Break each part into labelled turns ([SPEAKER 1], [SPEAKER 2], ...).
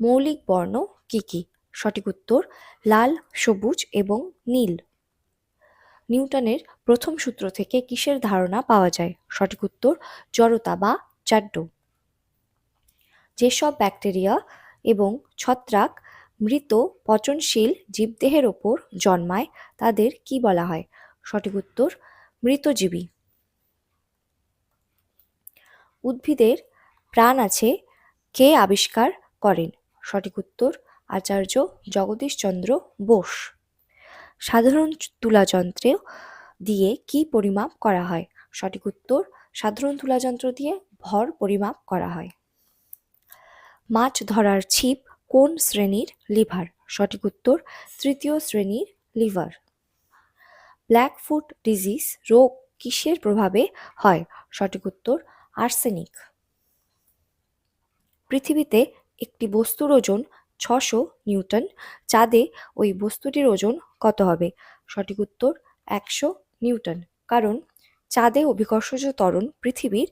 [SPEAKER 1] মৌলিক বর্ণ কি কি? সঠিক উত্তর, লাল, সবুজ এবং নীল। নিউটনের প্রথম সূত্র থেকে কিসের ধারণা পাওয়া যায়? সঠিক উত্তর, জড়তা বা চাড্ড। যেসব ব্যাকটেরিয়া এবং ছত্রাক মৃত পচনশীল জীবদেহের ওপর জন্মায়, তাদের কি বলা হয়? সঠিক উত্তর, মৃতজীবী। উদ্ভিদের প্রাণ আছে, কে আবিষ্কার করেন? সঠিক উত্তর আচার্য জগদীশচন্দ্র বোস। সাধারণ তুলাযন্ত্রে দিয়ে কি পরিমাপ করা হয়? সঠিক উত্তর, সাধারণ তুলাযন্ত্র দিয়ে ভর পরিমাপ করা হয়। মাছ ধরার ছিপ কোন শ্রেণির লিভার? সঠিক উত্তর, তৃতীয় শ্রেণির লিভার। ব্ল্যাক ফুট ডিজিজ রোগ কিসের প্রভাবে হয়? সঠিক উত্তর, আর্সেনিক। পৃথিবীতে একটি বস্তুর ওজন ছশো নিউটন। চাঁদে ওই বস্তুটির ওজন কত হবে? সঠিক উত্তর, একশো নিউটন। কারণ চাঁদে অভিকর্ষজ ত্বরণ পৃথিবীর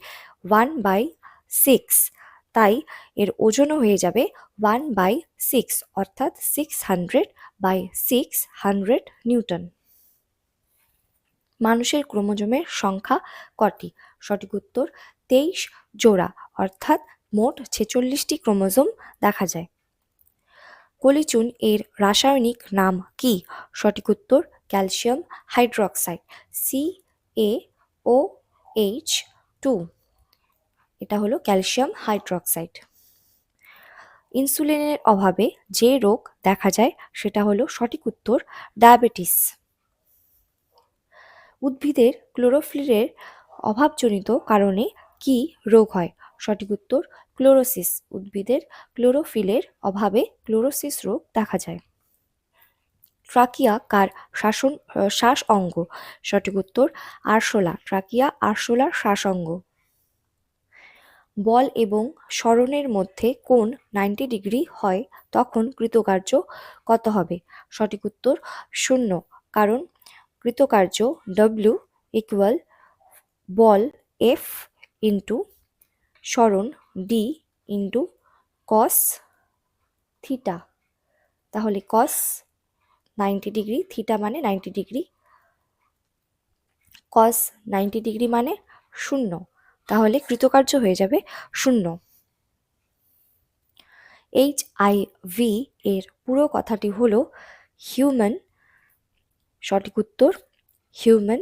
[SPEAKER 1] ওয়ান বাই সিক্স। তাই এর ওজনও হয়ে যাবে ওয়ান বাই সিক্স, অর্থাৎ six hundred by six hundred newton. মানুষের ক্রোমোজোমের সংখ্যা কটি? সঠিক উত্তর, তেইশ জোড়া, অর্থাৎ মোট ছেচল্লিশটি ক্রোমোজোম দেখা যায়। কলিচুন এর রাসায়নিক নাম কি? সঠিক উত্তর, calcium hydroxide C A O H two এটা হলো ক্যালসিয়াম হাইড্রোক্সাইড। ইনসুলিনের অভাবে যে রোগ দেখা যায়, সেটা হলো সঠিক উত্তর, ডায়াবেটিস। উদ্ভিদের ক্লোরোফিলের অভাবজনিত কারণে কি রোগ হয়? সঠিক উত্তর, ক্লোরোসিস উদ্ভিদের ক্লোরোফিলের অভাবে ক্লোরোসিস রোগ দেখা যায়। ট্রাকিয়া কার শাসন শ্বাস অঙ্গ সঠিক উত্তর, আরশোলা। ট্রাকিয়া আরশোলার শ্বাস অঙ্গ বল এবং স্মরণের মধ্যে কোন নাইনটি ডিগ্রি হয়, তখন কৃতকার্য কত হবে? সঠিক উত্তর, শূন্য। কারণ কৃতকার্য ডব্লিউ ইকুয়াল বল এফ ইন্টু স্মরণ ডি ইন্টু কস থিটা তাহলে কস নাইনটি ডিগ্রি থিটা মানে ninety degree cos ninety degree মানে শূন্য। তাহলে কৃতকার্য হয়ে যাবে শূন্য। এইচ আই ভি এর পুরো কথাটি হলো হিউম্যান সঠিক উত্তর হিউম্যান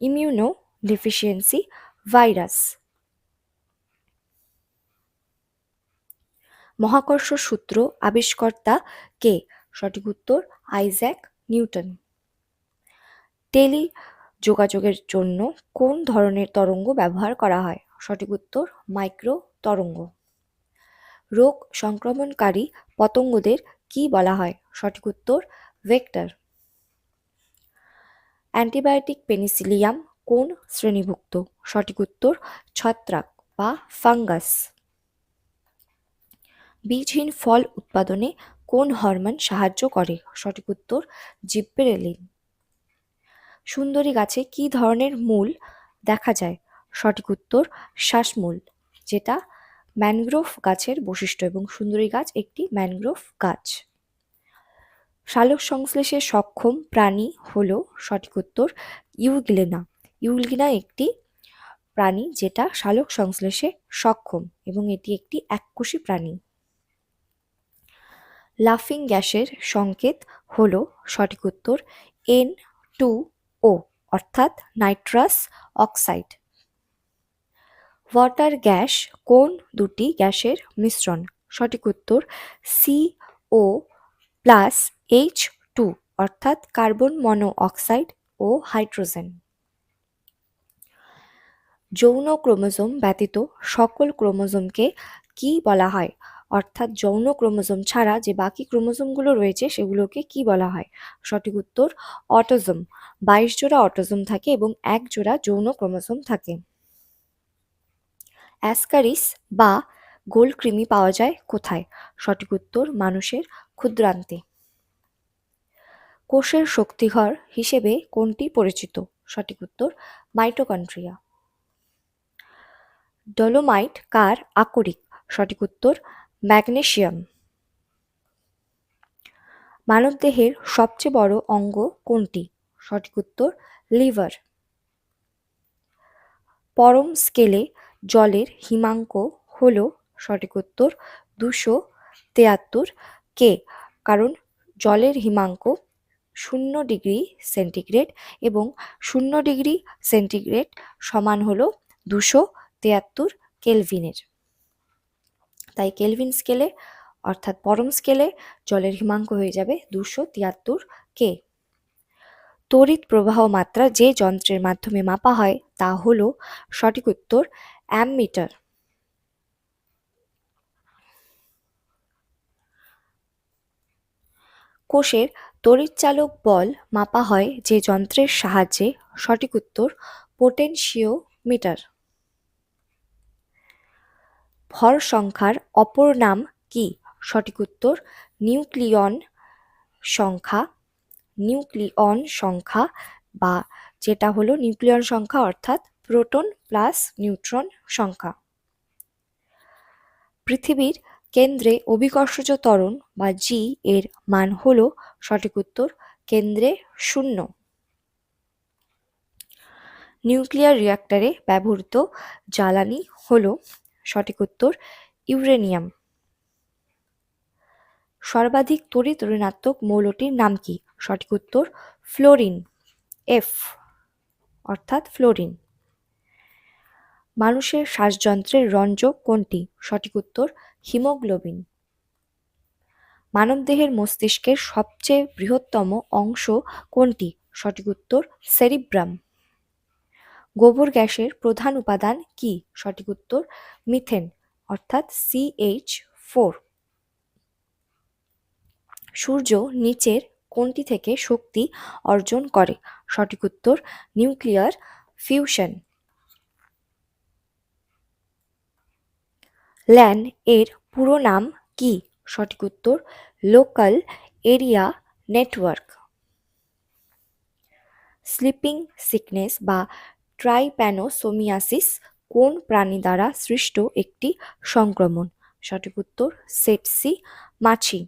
[SPEAKER 1] ইমিউনো ডেফিসিয়েন্সি ভাইরাস মহাকর্ষ সূত্র আবিষ্কর্তা কে? সঠিক উত্তর, আইজ্যাক নিউটন। টেলি যোগাযোগের জন্য কোন ধরনের তরঙ্গ ব্যবহার করা হয়? সঠিক উত্তর, মাইক্রো তরঙ্গ। রোগ সংক্রমণকারী পতঙ্গদের কি বলা হয়? সঠিক উত্তর, ভেক্টর। অ্যান্টিবায়োটিক পেনিসিলিয়াম কোন শ্রেণীভুক্ত? সঠিক উত্তর, ছত্রাক বা ফাঙ্গাস। বীজহীন ফল উৎপাদনে কোন হরমোন সাহায্য করে? সঠিক উত্তর জিব্বেরেলিন সুন্দরী গাছে কি ধরনের মূল দেখা যায়? সঠিক উত্তর, শ্বাসমূল, যেটা ম্যানগ্রোভ গাছের বৈশিষ্ট্য এবং সুন্দরী গাছ একটি ম্যানগ্রোভ গাছ। শালক সংশ্লেষে সক্ষম প্রাণী হল, সঠিক উত্তর, ইউগ্লেনা। ইউগ্লিনা একটি প্রাণী যেটা শালক সংশ্লেষে সক্ষম এবং এটি একটি এককোষী প্রাণী। লাফিং গ্যাসের সংকেত হল সঠিক উত্তর এন টু ও অর্থাৎ নাইট্রাস অক্সাইড। ওয়াটার গ্যাস কোন দুটি গ্যাসের মিশ্রণ? সঠিক উত্তর C O plus H two অর্থাৎ কার্বন মনো অক্সাইড ও হাইড্রোজেন। যৌন ক্রোমোজোম ব্যতীত সকল ক্রোমোজোমকে কি বলা হয়? অর্থাৎ যৌন ক্রোমোজোম ছাড়া যে বাকি ক্রোমোজোমগুলো রয়েছে সেগুলোকে কি বলা হয়? সঠিক উত্তর, অটোজোম। বাইশ জোড়া অটোজোম থাকে এবং এক জোড়া যৌন ক্রোমোজোম থাকে। অ্যাসকারিস বা গোলকৃমি পাওয়া যায় কোথায়? সঠিক উত্তর, মানুষের ক্ষুদ্রান্তে। কোষের শক্তিঘর হিসেবে কোনটি পরিচিত? সঠিক উত্তর, মাইটোকন্ড্রিয়া। ডলোমাইট কার আকরিক? সঠিক উত্তর ম্যাগনেসিয়াম মানবদেহের সবচেয়ে বড় অঙ্গ কোনটি? সঠিক উত্তর, লিভার। পরম স্কেলে জলের হিমাঙ্ক হল সঠিক উত্তর দুশো তেয়াত্তর কে কারণ জলের হিমাঙ্ক শূন্য ডিগ্রি সেন্টিগ্রেড এবং শূন্য ডিগ্রি সেন্টিগ্রেড সমান হলো দুশো তেয়াত্তর কেলভিনের তাই কেলভিন স্কেলে, অর্থাৎ পরম স্কেলে, জলের হিমাঙ্ক হয়ে যাবে দুশো তিয়াত্তর কে তড়িৎ প্রবাহ মাত্রা যে যন্ত্রের মাধ্যমে মাপা হয় তা হল সঠিক উত্তর অ্যামমিটার কোষের তড়িৎচালক বল মাপা হয় যে যন্ত্রের সাহায্যে সঠিক উত্তর পোটেনশিওমিটার। ভর সংখ্যার অপর নাম কি? সঠিক উত্তর, নিউক্লিয়ন সংখ্যা নিউক্লিয়ন সংখ্যা বা যেটা হলো নিউক্লিয়ন সংখ্যা অর্থাৎ প্রোটন প্লাস নিউট্রন সংখ্যা। পৃথিবীর কেন্দ্রে অভিকর্ষজ ত্বরণ বা জি এর মান হল সঠিক উত্তর, কেন্দ্রে শূন্য। নিউক্লিয়ার রিয়াক্টরে ব্যবহৃত জ্বালানি হল সঠিক উত্তর, ইউরেনিয়াম। সর্বাধিক তড়িৎ ঋণাত্মক মৌলটির নাম কি? সঠিক উত্তর, ফ্লোরিন, এফ, অর্থাৎ ফ্লোরিন। মানুষের শ্বাসযন্ত্রের রঞ্জক কোনটি? সঠিক উত্তর, হিমোগ্লোবিন। মানবদেহের মস্তিষ্কের সবচেয়ে বৃহত্তম অংশ কোনটি? সঠিক উত্তর, সেরিব্রাম। গোবর গ্যাসের প্রধান উপাদান কি? সঠিক উত্তর, মিথেন, অর্থাৎ সিএইচ ফোর সূর্য নিচের কোনটি থেকে শক্তি অর্জন করে। সঠিক উত্তর, নিউক্লিয়ার ফিউশন। ল্যান এর পুরো নাম কি? সঠিক উত্তর, local area network. Sleeping sickness বা ট্রাইপ্যানোসোমিয়াসিস কোন প্রাণী দ্বারা সৃষ্ট একটি সংক্রমণ? সঠিক উত্তর সেটসি মাছি।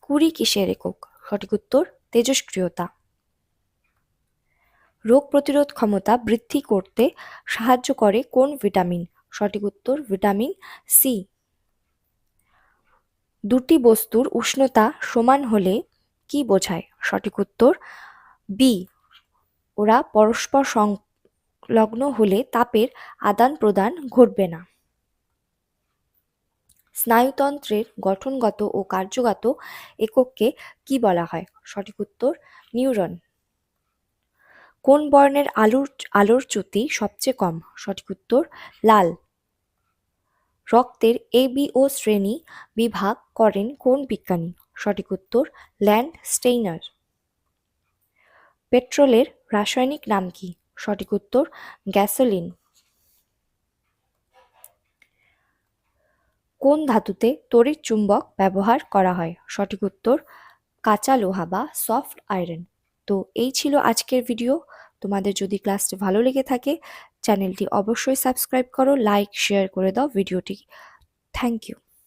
[SPEAKER 1] কুড়ি কিসের একক? সঠিক উত্তর তেজস্ক্রিয়তা রোগ প্রতিরোধ ক্ষমতা বৃদ্ধি করতে সাহায্য করে কোন ভিটামিন? সঠিক উত্তর, ভিটামিন সি। দুটি বস্তুর উষ্ণতা সমান হলে কি বোঝায়? সঠিক উত্তর, বি। ওরা পরস্পর সংলগ্ন হলে তাপের আদান প্রদান ঘটবে না। স্নায়ুতন্ত্রের গঠনগত ও কার্যগত একককে কি বলা হয়? সঠিক উত্তর, নিউরন। কোন বর্ণের আলুর, আলোর চ্যুতি সবচেয়ে কম? সঠিক উত্তর, লাল। রক্তের এ, বি ও শ্রেণি বিভাগ করেন কোন বিজ্ঞানী? সঠিক উত্তর, ল্যান্ড স্টেইনার। পেট্রোলের রাসায়নিক নাম কি? সঠিক উত্তর, গ্যাসোলিন। কোন ধাতুতে তড়িৎ চুম্বক ব্যবহার করা হয়? সঠিক উত্তর, কাঁচা লোহা বা সফট আয়রন। তো এই ছিল আজকের ভিডিও। তোমাদের যদি ক্লাসটি ভালো লেগে থাকে, চ্যানেলটি অবশ্যই সাবস্ক্রাইব করো, লাইক, শেয়ার করে দাও ভিডিওটি। Thank you.